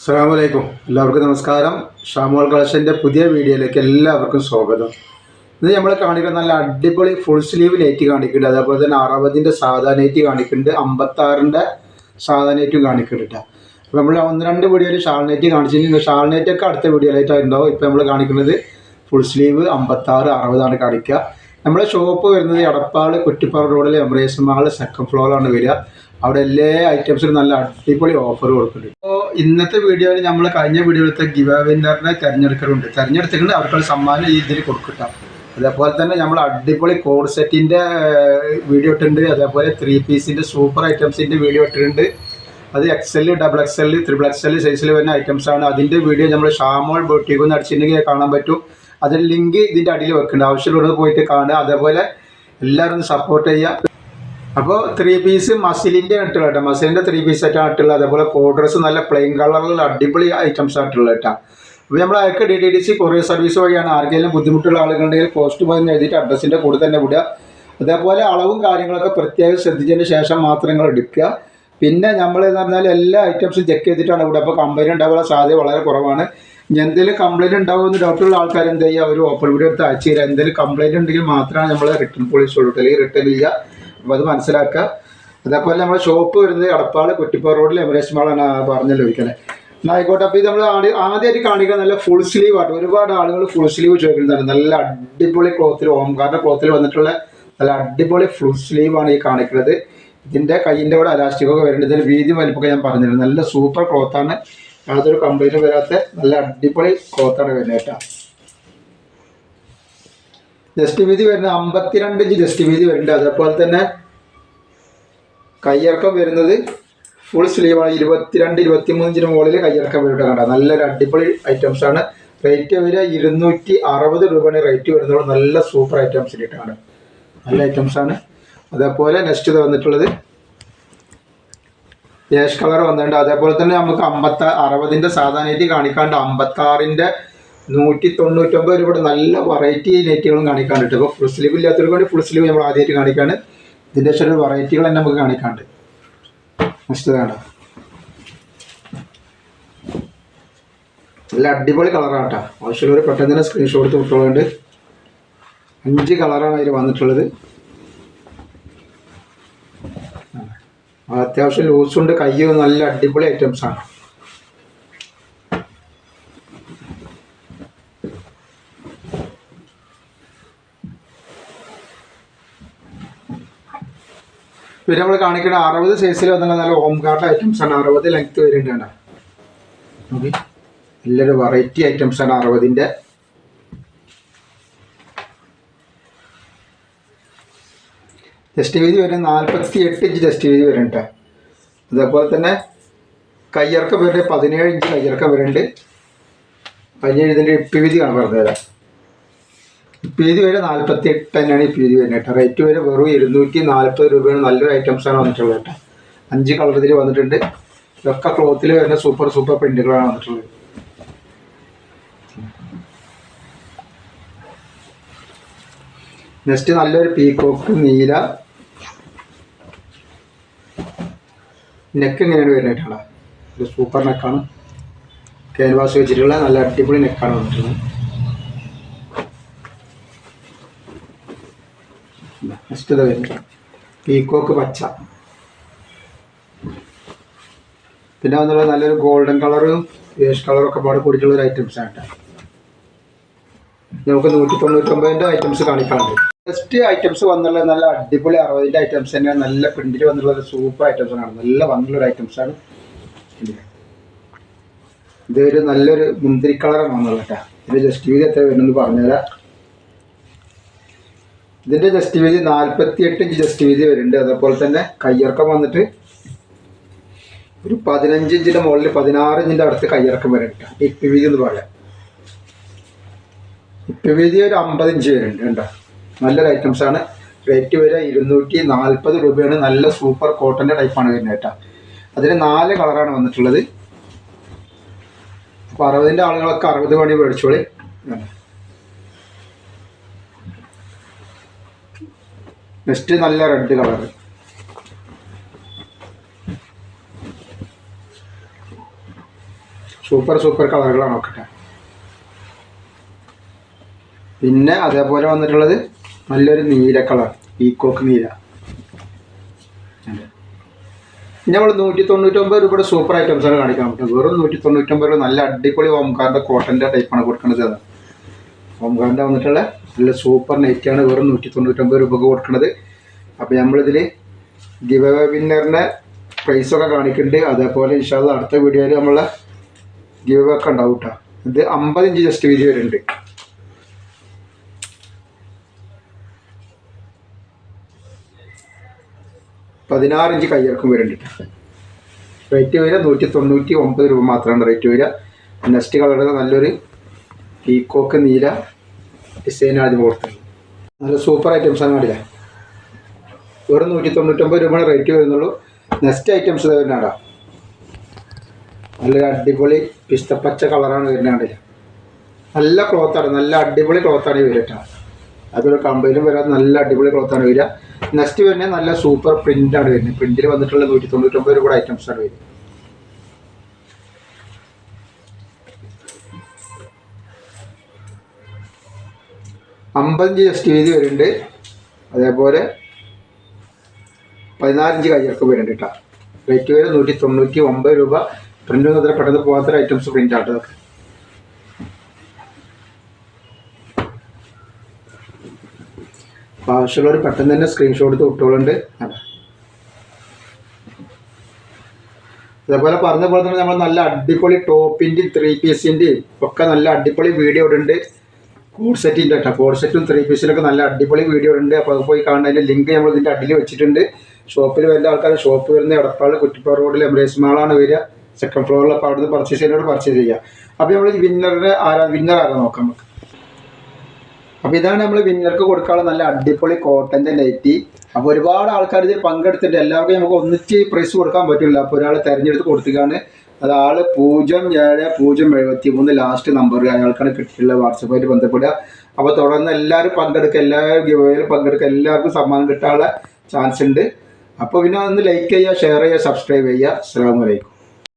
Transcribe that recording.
അസ്സാമലൈക്കും എല്ലാവർക്കും നമസ്കാരം. ഷാമോൾ കളക്ഷന്റെ പുതിയ വീഡിയോയിലേക്ക് എല്ലാവർക്കും സ്വാഗതം. ഇന്ന് നമ്മൾ കാണിക്കുന്ന നല്ല അടിപൊളി ഫുൾ സ്ലീവ് നെറ്റ് കാണിക്കുന്നുണ്ട്. അതേപോലെ തന്നെ അറുപതിന്റെ സാധാ നെറ്റ് കാണിക്കുന്നുണ്ട്. അമ്പത്താറിന്റെ സാധാ നെറ്റും കാണിക്കുന്നുണ്ട് അപ്പോൾ നമ്മൾ ഒന്ന് രണ്ട് വീഡിയോയിൽ ഷാൾ നെറ്റ് കാണിച്ചിട്ടുണ്ട്. ഷാൾ നെറ്റൊക്കെ അടുത്ത വീഡിയോയിലായിട്ടുണ്ടാവും ഇപ്പോൾ നമ്മൾ കാണിക്കുന്നത്. ഫുൾ സ്ലീവ് അമ്പത്താറ് അറുപതാണ് കാണിക്കുക. നമ്മുടെ ഷോപ്പ് വരുന്നത് എടപ്പാൾ കുറ്റിപ്പാറ റോഡിലെ എംബ്രേസ് മാൾ സെക്കൻഡ് ഫ്ലോറിലാണ് വരിക. അവിടെ എല്ലാ ഐറ്റംസിനും നല്ല അടിപൊളി ഓഫർ കൊടുക്കുന്നുണ്ട്. ഇന്നത്തെ വീഡിയോയിൽ നമ്മൾ കഴിഞ്ഞ വീഡിയോയിലത്തെ ഗിവ വിന്നറിനെ തിരഞ്ഞെടുക്കലുണ്ട്. തിരഞ്ഞെടുത്തിട്ടുണ്ട്. അവർക്കുള്ള സമ്മാനം ഈ ഇതിൽ കൊടുക്കട്ടോ. അതേപോലെ തന്നെ നമ്മൾ അടിപൊളി കോഡ് സെറ്റിന്റെ വീഡിയോ ഇട്ടിട്ടുണ്ട്. അതേപോലെ ത്രീ പീസിന്റെ സൂപ്പർ ഐറ്റംസിന്റെ വീഡിയോ ഇട്ടിട്ടുണ്ട്. അത് XL double XL triple XL സൈസിൽ വരുന്ന ആണ്. അതിന്റെ വീഡിയോ നമ്മൾ ഷാമോൾ ബൊട്ടിക്ക് ഒന്ന് അടിച്ചിട്ടുണ്ടെങ്കിൽ കാണാൻ പറ്റും. അതിന്റെ ലിങ്ക് ഇതിന്റെ അടിയിൽ വെക്കുന്നുണ്ട് ആവശ്യമുള്ളത് പോയിട്ട് കാണുക. അതേപോലെ എല്ലാവരും സപ്പോർട്ട് ചെയ്യുക. അപ്പോൾ ത്രീ പീസ് മസിലിന്റെ ആയിട്ടുള്ള കേട്ടോ മസിലിന്റെ ത്രീ പീസ് ആയിട്ട് ആയിട്ടുള്ള അതേപോലെ കോഡ്രസ് നല്ല പ്ലെയിൻ കളറിലുള്ള അടിപൊളി ഐറ്റംസ് ആയിട്ടുള്ള കേട്ടോ അപ്പോൾ നമ്മൾ അയക്ക് D T D C courier service വഴിയാണ്. ആർക്കെങ്കിലും ബുദ്ധിമുട്ടുള്ള ആളുകളുണ്ടെങ്കിൽ പോസ്റ്റ് പോയി എഴുതിയിട്ട് അഡ്രസ്സിന്റെ കൂടെ തന്നെ വിടുക. അതേപോലെ അളവും കാര്യങ്ങളൊക്കെ പ്രത്യേകം ശ്രദ്ധിച്ചതിന് ശേഷം മാത്രം നിങ്ങൾ എടുക്കുക. പിന്നെ നമ്മൾ എന്ന് പറഞ്ഞാൽ എല്ലാ ഐറ്റംസും ചെക്ക് ചെയ്തിട്ടാണ് ഇവിടെ അപ്പോൾ കംപ്ലൈന്റ് ഉണ്ടാകാനുള്ള സാധ്യത വളരെ കുറവാണ്. എന്തെങ്കിലും കംപ്ലൈന്റ് ഉണ്ടാവുമെന്ന് ഡോക്ടറുള്ള ആൾക്കാർ എന്ത് ചെയ്യുക? ഒരു ഓപ്പൺ വീഡിയോ എടുത്ത് അയച്ചു തരിക. എന്തെങ്കിലും കംപ്ലൈന്റ് ഉണ്ടെങ്കിൽ മാത്രമാണ് നമ്മൾ റിട്ടേൺ പോളിസി കൊടുക്കുക അല്ലെങ്കിൽ റിട്ടേൺ ചെയ്യുക അപ്പോൾ അത് മനസ്സിലാക്കുക. അതേപോലെ നമ്മുടെ ഷോപ്പ് വരുന്നത് എടപ്പാട് കുറ്റിപ്പാറ റോഡിൽ എമരേഷ് മാളാണ് പറഞ്ഞല്ലോ എന്നാൽ ആയിക്കോട്ടെ അപ്പോൾ ഇത് നമ്മൾ ആദ്യ ആദ്യമായിട്ട് കാണിക്കുക നല്ല ഫുൾ സ്ലീവ് ആട്ടോ. ഒരുപാട് ആളുകൾ ഫുൾ സ്ലീവ് ചോദിക്കുന്നതാണ് നല്ല അടിപൊളി ക്ലോത്തിൽ ഓംകാറിന്റെ ക്ലോത്തിൽ വന്നിട്ടുള്ള നല്ല അടിപൊളി ഫുൾ സ്ലീവാണ് ഈ കാണിക്കുന്നത് ഇതിന്റെ കയ്യിന്റെ കൂടെ അലാസ്റ്റിക്കൊക്കെ വരുന്നുണ്ട് ഇതിന്റെ വീതി വലിപ്പൊക്കെ ഞാൻ പറഞ്ഞിരുന്നു. നല്ല സൂപ്പർ ക്ലോത്താണ് യാതൊരു കംപ്ലീറ്റ് വരാത്ത നല്ല അടിപൊളി ക്ലോത്താണ് വരുന്നത് കേട്ടോ. ജസ്റ്റ് വീതി വരുന്നത് അമ്പത്തിരണ്ട് ഇഞ്ച് ജസ്റ്റ് വീതി വരുന്നുണ്ട്. അതേപോലെ തന്നെ കയ്യിറക്കം വരുന്നത് ഫുൾ സ്ലീവാണ് ഇരുപത്തിരണ്ട് ഇരുപത്തിമൂന്ന് ഇഞ്ചിന് മുകളിൽ കയ്യിറക്കം വരുന്നുണ്ട് കണ്ട? നല്ലൊരു അടിപൊളി ഐറ്റംസ് ആണ്. റേറ്റ് വരിക ഇരുന്നൂറ്റി അറുപത് രൂപയാണ് റേറ്റ് വരുന്നത്. നല്ല സൂപ്പർ ഐറ്റംസ് കിട്ടാണ് നല്ല ഐറ്റംസ് ആണ്. അതേപോലെ നെക്സ്റ്റ് വന്നിട്ടുള്ളത് ഏഷ് കളർ വന്നിട്ടുണ്ട്. അതേപോലെ തന്നെ നമുക്ക് അമ്പത്ത അറുപതിന്റെ സാധാരണ കാണിക്കാണ്ട് അമ്പത്താറിന്റെ നൂറ്റി തൊണ്ണൂറ്റൊമ്പത് രൂപയുടെ നല്ല വെറൈറ്റി നെറ്റുകളും കാണിക്കാനുണ്ട്. ഇപ്പോൾ ഫുൾ സ്ലീവ് ഇല്ലാത്തവർക്ക് വേണ്ടി ഫുൾ സ്ലീവ് നമ്മൾ ആദ്യമായിട്ട് കാണിക്കാണ്. ഇതിന്റെ ചില വെറൈറ്റികൾ തന്നെ നമുക്ക് കാണിക്കാണ്ട് നെക്സ്റ്റ് കാണാം. നല്ല അടിപൊളി കളറാണ് കേട്ടോ. ആവശ്യമുള്ളവർ പെട്ടെന്ന് തന്നെ സ്ക്രീൻഷോട്ട് എടുത്ത് അഞ്ച് കളറാണ് അതിൽ വന്നിട്ടുള്ളത്. അത്യാവശ്യം ലൂസുണ്ട് കയ്യും നല്ല അടിപൊളി ഐറ്റംസ് പിന്നെ നമ്മൾ കാണിക്കുന്ന അറുപത് സൈസിൽ വന്നുള്ള നല്ല ഹോം ഗാർഡ് ഐറ്റംസ് ആണ് അറുപത് ലെങ്ത് വരുന്നുണ്ട്. നല്ലൊരു വെറൈറ്റി ഐറ്റംസ് ആണ് അറുപതിന്റെ ജസ്റ്റ് വീതി വരുന്നത് നാൽപ്പത്തി എട്ട് ഇഞ്ച് ജസ്റ്റ് വീതി വരുന്നുണ്ട്. അതേപോലെ തന്നെ കയ്യിറക്കം വരുന്നത് പതിനേഴ് ഇഞ്ച് കയ്യിറക്കം വരുന്നുണ്ട്. പതിനേഴ് ഇതിന്റെ ഇപ്പി വീതി ആണ് പറഞ്ഞുതരാം വീതി വരെ നാൽപ്പത്തി എട്ട് തന്നെയാണ് ഈ വീതി വരുന്നത് കേട്ടോ. റേറ്റ് വരെ വെറും ഇരുന്നൂറ്റി നാൽപ്പത് രൂപയാണ് നല്ലൊരു ഐറ്റംസാണ് വന്നിട്ടുള്ളത് കേട്ടോ. അഞ്ച് കളറിൽ വന്നിട്ടുണ്ട്. ഇതൊക്കെ ക്ലോത്തിൽ വരുന്ന സൂപ്പർ സൂപ്പർ പ്രിന്റുകളാണ് വന്നിട്ടുള്ളത്. നെക്സ്റ്റ് നല്ലൊരു പീക്കോക്ക് നീല. നെക്ക് ഇങ്ങനെയാണ് വരുന്നതായിട്ടാണ് ഒരു സൂപ്പർ നെക്കാണ് ക്യാൻവാസ് വെച്ചിട്ടുള്ള നല്ല അടിപൊളി നെക്കാണ് വന്നിട്ടുള്ളത്. ഇത് വരുന്നത് പീക്കോക്ക് പച്ച. പിന്നെ വന്നുള്ള നല്ലൊരു ഗോൾഡൻ കളറും യേഷ് കളറൊക്കെ പാട് കൂടിയിട്ടുള്ള ഒരു ഐറ്റംസ് ആണ് കേട്ടോ നമുക്ക് നൂറ്റി തൊണ്ണൂറ്റൊമ്പതിന്റെ ഐറ്റംസ് കാണിക്കാനുണ്ട്. ഫസ്റ്റ് ഐറ്റംസ് വന്നുള്ള നല്ല അടിപൊളി അറുപതിന്റെ ഐറ്റംസ് തന്നെയാണ്. നല്ല പ്രിന്റിൽ വന്നുള്ള ഒരു സൂപ്പർ ഐറ്റംസ് ആണ്. നല്ല വന്നുള്ള ഒരു ഐറ്റംസ് ആണ്. ഇതൊരു നല്ലൊരു മുന്തിരി കളറാണ് വന്നുള്ളത് ഇതിന്റെ ജസ്റ്റ് വീതി എത്ര വരുന്നെന്ന് പറഞ്ഞുതരാം. ഇതിന്റെ ജസ്റ്റ് വീതി നാൽപ്പത്തി എട്ട് ഇഞ്ച് ജസ്റ്റ് വീതി വരുന്നുണ്ട്. അതേപോലെ തന്നെ കയ്യിറക്കം വന്നിട്ട് ഒരു പതിനഞ്ച് ഇഞ്ചിന്റെ മുകളിൽ പതിനാറ് ഇഞ്ചിന്റെ അടുത്ത് കയ്യിറക്കം വരുന്നുണ്ട്. ഇപ്പി വീതി എന്ന് പറയാം. ഇപ്പി വീതി ഒരു അമ്പത് ഇഞ്ച് വരുന്നുണ്ട് കണ്ടോ? നല്ലൊരു ഐറ്റംസ് ആണ്. റേറ്റ് വരെ ഇരുന്നൂറ്റി നാൽപ്പത് രൂപയാണ്. നല്ല സൂപ്പർ കോട്ടന്റെ ടൈപ്പാണ് വരുന്നത് കേട്ടോ. അതിന് നാല് കളറാണ് വന്നിട്ടുള്ളത്. അപ്പോൾ അറുപതിന്റെ ആളുകളൊക്കെ അറുപത് മണി മേടിച്ചോളി. നെക്സ്റ്റ് നല്ല റെഡ് കളർ സൂപ്പർ സൂപ്പർ കളറുകളാണ് നോക്കട്ടെ. പിന്നെ അതേപോലെ വന്നിട്ടുള്ളത് നല്ലൊരു നീല കളർ ഈക്കോക്ക് നീല. നമ്മൾ നൂറ്റി തൊണ്ണൂറ്റൊമ്പത് രൂപയുടെ സൂപ്പർ ഐറ്റംസ് ആണ് കാണിക്കാൻ പറ്റുന്നത് വെറും നൂറ്റി തൊണ്ണൂറ്റൊമ്പത് രൂപ നല്ല അടിപൊളി ഓംകാറിന്റെ കോട്ടന്റെ ടൈപ്പാണ് കൊടുക്കുന്നത്. അത് ഓംകാറിന്റെ വന്നിട്ടുള്ള നല്ല സൂപ്പർ നെറ്റാണ് വെറും നൂറ്റി തൊണ്ണൂറ്റൊമ്പത് രൂപക്ക് കൊടുക്കുന്നത് അപ്പോൾ നമ്മളിതിൽ ഗിവ് വിന്നറിന്റെ പ്രൈസൊക്കെ കാണിക്കുന്നുണ്ട് അതേപോലെ ഇൻഷാല്ല അടുത്ത വീഡിയോയിൽ നമ്മളെ ഗിവ് ഒക്കെ ഉണ്ടാവും കേട്ടോ ഇത് അമ്പത് ഇഞ്ച് ജസ്റ്റ് വീതി വരുന്നുണ്ട്. പതിനാറ് ഇഞ്ച് കയ്യിറക്കും വരുന്നുണ്ട് റേറ്റ് വരിക നൂറ്റി തൊണ്ണൂറ്റി ഒമ്പത് രൂപ മാത്രമാണ് റേറ്റ് വരിക. നെക്സ്റ്റ് കളർ നല്ലൊരു പീക്കോക്ക് നീല. ഡിസൈനാണ് ആദ്യം കൊടുത്തിട്ടുണ്ട് നല്ല സൂപ്പർ ഐറ്റംസ് ആണ് കണ്ടില്ല? വെറും നൂറ്റി തൊണ്ണൂറ്റൊമ്പത് രൂപയാണ് റേറ്റ് വരുന്നുള്ളൂ. നെക്സ്റ്റ് ഐറ്റംസ് വരുന്നുണ്ടോ നല്ലൊരു അടിപൊളി പിസ്തപ്പച്ച കളറാണ് വരുന്നത് നല്ല ക്ലോത്താണ് നല്ല അടിപൊളി ക്ലോത്താണ് ഈ അതൊരു കമ്പയിലും വരാതെ നല്ല അടിപൊളി ക്ലോത്താണ് വരിക. നെക്സ്റ്റ് വരുന്നത് നല്ല സൂപ്പർ പ്രിന്റാണ് വരുന്നത്. പ്രിന്റിൽ വന്നിട്ടുള്ള നൂറ്റി തൊണ്ണൂറ്റൊമ്പത് ഐറ്റംസ് ആണ് വരുന്നത്. അമ്പത്തഞ്ച് ജസ്റ്റ് വീതി വരുന്നുണ്ട്. അതേപോലെ പതിനാലഞ്ച് കയ്യൊക്കെ വരുന്നുണ്ട് കേട്ടോ. റേറ്റ് വരെ നൂറ്റി തൊണ്ണൂറ്റി ഒമ്പത് രൂപ പ്രിന്റ് അത്ര പെട്ടെന്ന് പോകാത്ത ഐറ്റംസ് പ്രിന്റ് ആട്ടോ അപ്പോൾ ആവശ്യമുള്ളവർ പെട്ടെന്ന് തന്നെ സ്ക്രീൻഷോട്ട് എടുത്ത് വിട്ടോളുണ്ട്. അതാ. അതേപോലെ പറഞ്ഞ പോലെ തന്നെ നമ്മൾ നല്ല അടിപൊളി ടോപ്പിന്റെയും ത്രീ പീസിന്റെയും ഒക്കെ നല്ല അടിപൊളി വീഡിയോ ഉണ്ട് കോഡ് സെറ്റിന്റെ കേട്ടോ. കോഡ് സെറ്റും ത്രീ പീസിലൊക്കെ നല്ല അടിപൊളി വീഡിയോ ഉണ്ട്. അപ്പോൾ അത് പോയി കാണുന്നതിന്റെ ലിങ്ക് നമ്മൾ ഇതിന്റെ അടിയിൽ വെച്ചിട്ടുണ്ട്. ഷോപ്പിൽ വരുന്ന ആൾക്കാർ ഷോപ്പ് വരുന്ന എടപ്പാൾ കുറ്റിപ്പാറ റോഡിൽ എംബ്രേസ് മാളാണ് വരിക. സെക്കൻഡ് ഫ്ലോറിൽ അപ്പോൾ അവിടുന്ന് പർച്ചേസ് ചെയ്യുന്നവർ പർച്ചേസ് ചെയ്യുക അപ്പോൾ നമ്മൾ വിന്നറിനെ ആരാ വിന്നർ ആരാ നോക്കാം നമുക്ക്. അപ്പോൾ ഇതാണ് നമ്മൾ വിന്നർക്ക് കൊടുക്കാനുള്ള നല്ല അടിപൊളി കോട്ടന്റെ നൈറ്റി അപ്പോൾ ഒരുപാട് ആൾക്കാർ ഇതിൽ പങ്കെടുത്തിട്ട് എല്ലാവർക്കും നമുക്ക് ഒന്നിച്ച് പ്രൈസ് കൊടുക്കാൻ പറ്റില്ല. അപ്പോൾ ഒരാൾ തിരഞ്ഞെടുത്ത് കൊടുത്തിക്കാണ്. അത് ആൾ പൂജ്യം ഏഴ് പൂജ്യം എഴുപത്തി മൂന്ന് ലാസ്റ്റ് നമ്പർ അയാൾക്കാണ് കിട്ടിയിട്ടുള്ള വാട്സപ്പായിട്ട് ബന്ധപ്പെടുക. അപ്പോൾ തുടർന്ന് എല്ലാവരും പങ്കെടുക്കുക. എല്ലാവരും ഗിവയിൽ പങ്കെടുക്കുക. എല്ലാവർക്കും സമ്മാനം കിട്ടാനുള്ള ചാൻസ് ഉണ്ട്. അപ്പോൾ പിന്നെ ഒന്ന് ലൈക്ക് ചെയ്യുക ഷെയർ ചെയ്യുക സബ്സ്ക്രൈബ് ചെയ്യുക. അസ്സാം വലൈക്കും